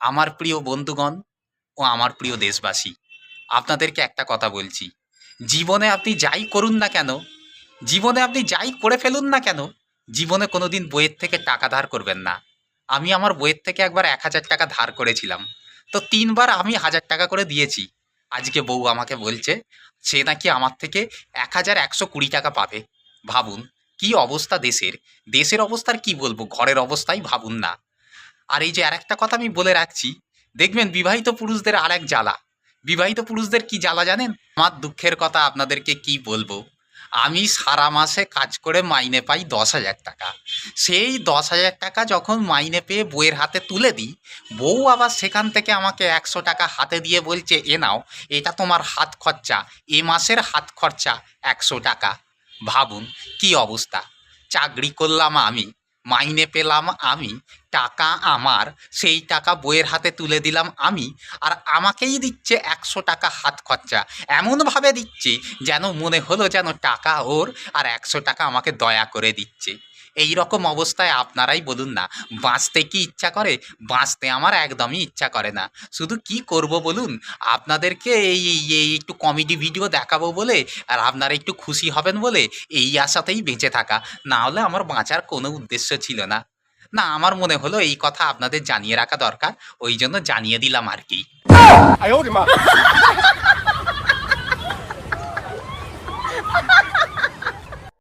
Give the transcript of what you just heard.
আমার প্রিয় বন্ধুগণ ও আমার প্রিয় দেশবাসী, আপনাদেরকে একটা কথা বলছি। জীবনে আপনি যাই করুন না কেন, জীবনে আপনি যাই করে ফেলুন না কেন, জীবনে কোনোদিন বইয়ের থেকে টাকা ধার করবেন না। আমি আমার বইয়ের থেকে একবার এক হাজার টাকা ধার করেছিলাম। তো তিনবার আমি হাজার টাকা করে দিয়েছি। আজকে বউ আমাকে বলছে, সে নাকি আমার থেকে এক হাজার একশো কুড়ি টাকা পাবে। ভাবুন, কি অবস্থা দেশের? দেশের অবস্থার কি বলব? ঘরের অবস্থাই ভাবুন না। আর এই যে আর একটা কথা আমি বলে রাখছি, দেখবেন বিবাহিত পুরুষদের আর এক জ্বালা। বিবাহিত পুরুষদের কি জ্বালা জানেন? আমার দুঃখের কথা আপনাদেরকে কি বলব? আমি সারা মাসে কাজ করে মাইনে পাই দশ হাজার টাকা। সেই দশ হাজার টাকা যখন মাইনে পেয়ে বউয়ের হাতে তুলে দিই, বউ আবার সেখান থেকে আমাকে একশো টাকা হাতে দিয়ে বলছে, এ নাও, এটা তোমার হাত খরচা, এ মাসের হাত খরচা একশো টাকা। ভাবুন কি অবস্থা। চাকরি করলাম আমি মাইনে পেলাম আমি, টাকা আমার, সেই টাকা বইয়ের হাতে তুলে দিলাম আমি, আর আমাকেই দিচ্ছে একশো টাকা হাত খরচা। এমনভাবে দিচ্ছে যেন মনে হলো যেন টাকা ওর আর একশো টাকা আমাকে দয়া করে দিচ্ছে। এই রকম অবস্থায় আপনারাই বলুন না, বাঁচতে কি ইচ্ছা করে? বাঁচতে আমার একদমই ইচ্ছা করে না। শুধু কি করব বলুন? আপনাদেরকে এই এই একটু কমেডি ভিডিও দেখাবো বলে, আর আপনারা একটু খুশি হবেন বলে এই আশাতেই বেঁচে থাকা। না হলে আমার বাঁচার কোনো উদ্দেশ্য ছিল না। না, আমার মনে হলো এই কথা আপনাদের জানিয়ে রাখা দরকার, ওই জন্য জানিয়ে দিলাম আর কি।